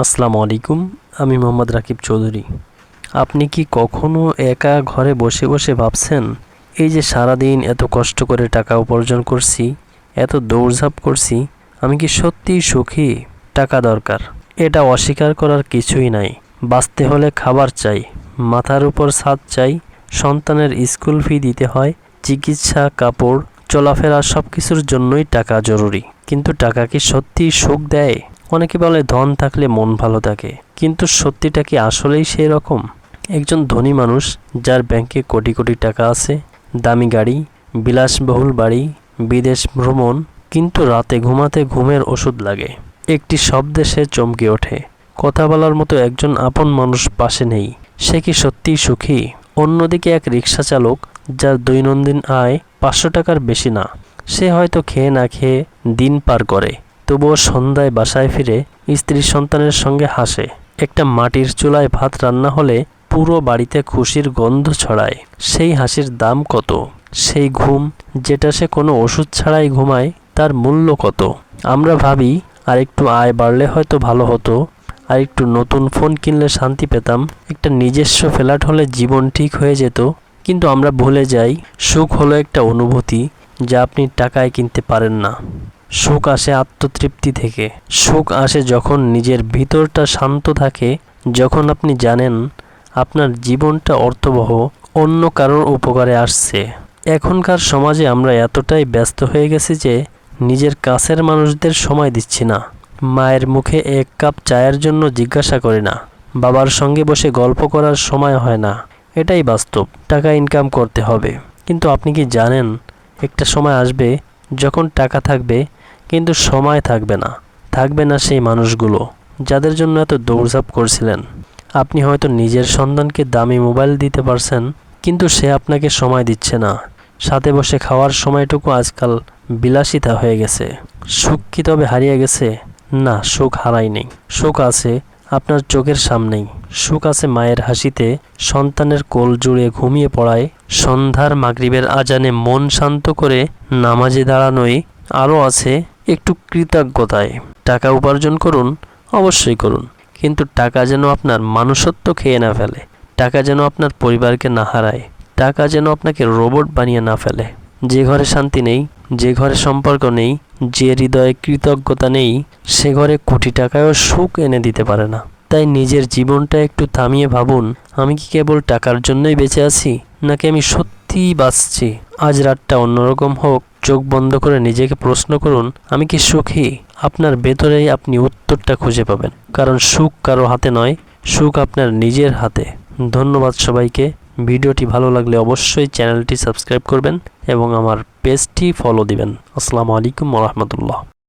আসসালামু আলাইকুম, আমি মোহাম্মদ রাকিব চৌধুরী। আপনি কি কখনো একা ঘরে বসে বসে ভাবছেন, এই যে সারাদিন এত কষ্ট করে টাকা উপার্জন করছি, এত দৌড়ঝাঁপ করছি, আমি কি সত্যিই সুখী? টাকা দরকার। এটা অস্বীকার করার কিছুই নাই। বাঁচতে হলে খাবার চাই, মাথার উপর ছাদ চাই, সন্তানের স্কুল ফি দিতে হয়, চিকিৎসা, কাপড়, চলাফেরা সব কিছুর জন্যই টাকা জরুরি। কিন্তু টাকা কি সত্যিই সুখ দেয়? অনেকে বলে ধন থাকলে মন ভালো থাকে, কিন্তু সত্যিটা কি আসলেই সেই রকম একজন ধনী মানুষ যার ব্যাংকে কোটি কোটি টাকা আছে, দামি গাড়ি, বিলাসবহুল বাড়ি, বিদেশ ভ্রমণ, কিন্তু রাতে ঘুমাতে ঘুমের ওষুধ লাগে। একটি শব্দে সে চমকে ওঠে। কথা বলার মতো একজন আপন মানুষ পাশে নেই। সে কি সত্যিই সুখী? অন্যদিকে এক রিক্সা চালক যার দৈনন্দিন আয় পাঁচশো টাকার বেশি না, সে হয়তো খেয়ে না খেয়ে দিন পার করে। তবুও সন্ধ্যায় বাসায় ফিরে স্ত্রী সন্তানের সঙ্গে হাসে। একটা মাটির চুলায় ভাত রান্না হলে পুরো বাড়িতে খুশির গন্ধ ছড়ায়। সেই হাসির দাম কত? সেই ঘুম যেটা সে কোনো ওষুধ ছাড়াই ঘুমায়, তার মূল্য কত? আমরা ভাবি, আর একটু আয় বাড়লে হয়তো ভালো হতো। আর একটু নতুন ফোন কিনলে শান্তি পেতাম। একটা নিজস্ব ফ্ল্যাট হলে জীবন ঠিক হয়ে যেত। কিন্তু আমরা ভুলে যাই, সুখ হলো একটা অনুভূতি যা আপনি টাকায় কিনতে পারেন না। সুখ আসে আত্মতৃপ্তি থেকে। সুখ আসে যখন নিজের ভিতরটা শান্ত থাকে, যখন আপনি জানেন আপনার জীবনটা অর্থবহ, অন্য কারোর উপকারে আসছে। এখনকার সমাজে আমরা এতটাই ব্যস্ত হয়ে গেছি যে নিজের কাছের মানুষদের সময় দিচ্ছি না। মায়ের মুখে এক কাপ চায়ের জন্য জিজ্ঞাসা করি না। বাবার সঙ্গে বসে গল্প করার সময় হয় না। এটাই বাস্তব, টাকা ইনকাম করতে হবে। কিন্তু আপনি কি জানেন, একটা সময় আসবে যখন টাকা থাকবে কিন্তু সময় থাকবে না। থাকবে না সেই মানুষগুলো, যাদের জন্য এত দৌড়ঝাঁপ করছিলেন। আপনি হয়তো নিজের সন্তানকে দামি মোবাইল দিতে পারছেন, কিন্তু সে আপনাকে সময় দিচ্ছে না। সাথে বসে খাওয়ার সময়টুকু আজকাল বিলাসিতা হয়ে গেছে। সুখ কি তবে হারিয়ে গেছে? না, সুখ হারায়নি। সুখ আছে আপনার চোখের সামনেই। সুখ আছে মায়ের হাসিতে, সন্তানের কোল জুড়ে ঘুমিয়ে পড়ায়। সন্ধ্যার মাগরিবের আজানে মন শান্ত করে নামাজে দাঁড়ানোই আরও আছে একটু কৃতজ্ঞতায়। টাকা উপার্জন করুন, অবশ্যই করুন। কিন্তু টাকা যেন আপনার মানুষত্ব খেয়ে না ফেলে, টাকা যেন আপনার পরিবারকে না হারায়, টাকা যেন আপনাকে রোবট বানিয়ে না ফেলে। যে ঘরে শান্তি নেই, যে ঘরে সম্পর্ক নেই, যে হৃদয়ে কৃতজ্ঞতা নেই, সে ঘরে কোটি টাকায়ও সুখ এনে দিতে পারে না। তাই নিজের জীবনটা একটু থামিয়ে ভাবুন, আমি কি কেবল টাকার জন্যই বেঁচে আছি, নাকি আমি সত্যিই বাঁচছি? আজ রাতটা অন্যরকম হোক চোখ বন্ধ করে নিজেকে প্রশ্ন করুন, আমি কি সুখী? আপনার ভেতরেই আপনি উত্তরটা খুঁজে পাবেন। কারণ সুখ কারও হাতে নয়, সুখ আপনার নিজের হাতে। ধন্যবাদ সবাইকে। ভিডিওটি ভালো লাগলে অবশ্যই চ্যানেলটি সাবস্ক্রাইব করবেন এবং আমার পেজটি ফলো দিবেন। আসসালামু আলাইকুম রহমতুল্লাহ।